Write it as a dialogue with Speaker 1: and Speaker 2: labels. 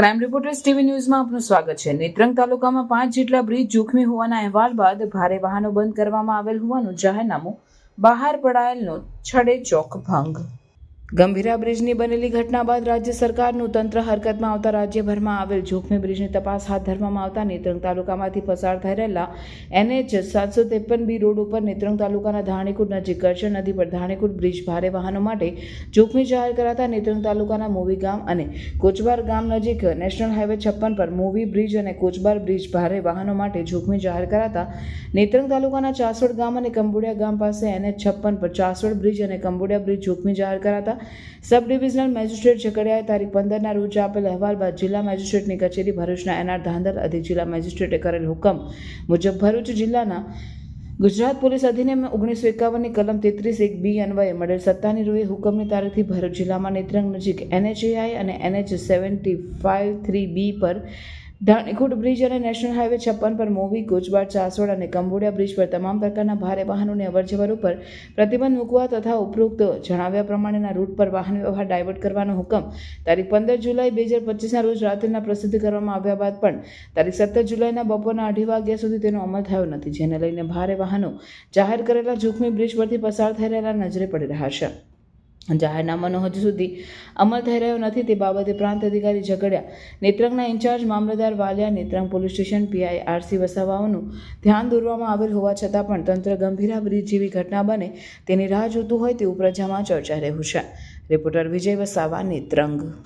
Speaker 1: Crime reporters TV ન્યૂઝમાં આપનું સ્વાગત છે. નેત્રંગ તાલુકામાં પાંચ જેટલા બ્રિજ જોખમી હોવાના અહેવાલ બાદ ભારે વાહનો બંધ કરવામાં આવેલ હોવાનું જાહેરનામું બહાર પડાયેલનો છડે ચોક ભંગ. ગંભીરા બ્રિજની બનેલી ઘટના બાદ રાજ્ય સરકારનું તંત્ર હરકતમાં આવતા રાજ્યભરમાં આવેલ જોખમી બ્રિજની તપાસ હાથ ધરવામાં આવતા નેત્રંગ તાલુકામાંથી પસાર થઈ રહેલા એનએચ સાતસો ત્રેપન બી રોડ ઉપર નેત્રંગ તાલુકાના ધાણીકુટ નજીક કરચર નદી પર ધાણીકુટ બ્રિજ ભારે વાહનો માટે જોખમી જાહેર કરાતા નેત્રંગ તાલુકાના મોવી ગામ અને કોચબાર ગામ નજીક નેશનલ હાઈવે છપ્પન પર મોવી બ્રિજ અને કોચબાર બ્રિજ ભારે વાહનો માટે જોખમી જાહેર કરાતા નેત્રંગ તાલુકાના ચાસોડ ગામ અને કંબોડિયા ગામ પાસે એનએચ છપ્પન પર ચાસોડ બ્રિજ અને કંબોડિયા બ્રિજ જોખમી જાહેર કરાતા સબ ડિવિઝનલ મેજિસ્ટ્રેટ ઝઘડિયાએ તારીખ પંદરના રોજ આપેલ અહેવાલ બાદ જિલ્લા મેજિસ્ટ્રેટની કચેરી ભરૂચના એનઆર ધાંધલ અધિક જિલ્લા મેજિસ્ટ્રેટે કરેલ હુકમ મુજબ ભરૂચ જિલ્લાના ગુજરાત પોલીસ અધિનિયમ ઓગણીસો એકાવનની કલમ તેત્રીસ એક બી અન્વયે મળેલ સત્તાની રૂએ હુકમની તારીખથી ભરૂચ જિલ્લામાં નેત્રંગ નજીક એનએચએઆઈ અને NH seventy five three B પર ધાણીકુટ બ્રિજ અને નેશનલ હાઈવે છપ્પન પર મોવી કોચબાર ચાસોડ અને કંબોડિયા બ્રિજ પર તમામ પ્રકારના ભારે વાહનોની અવરજવર ઉપર પ્રતિબંધ મૂકવા તથા ઉપરોક્ત જણાવ્યા પ્રમાણેના રૂટ પર વાહન વ્યવહાર ડાયવર્ટ કરવાનો હુકમ તારીખ પંદર જુલાઈ બે હજાર પચીસના રોજ રાત્રિના પ્રસિદ્ધ કરવામાં આવ્યા બાદ પણ તારીખ સત્તર જુલાઈના બપોરના અઢી વાગ્યા સુધી તેનો અમલ થયો નથી, જેને લઈને ભારે વાહનો જાહેર કરેલા જોખમી બ્રિજ પરથી પસાર થઈ રહેલા નજરે પડી રહ્યા છે. જાહેરનામાનો હજુ સુધી અમલ થઈ રહ્યો નથી. તે બાબતે પ્રાંત અધિકારી ઝઘડ્યા. નેત્રંગના in charge mamlatdar Valia, Netrang police station PI RC વસાવાઓનું ધ્યાન દોરવામાં આવેલ હોવા છતાં પણ તંત્ર ગંભીરા બ્રિજ જેવી ઘટના બને તેની રાહ જોતું હોય તેવું પ્રજામાં ચર્ચા રહ્યું છે. રિપોર્ટર વિજય વસાવા, નેત્રંગ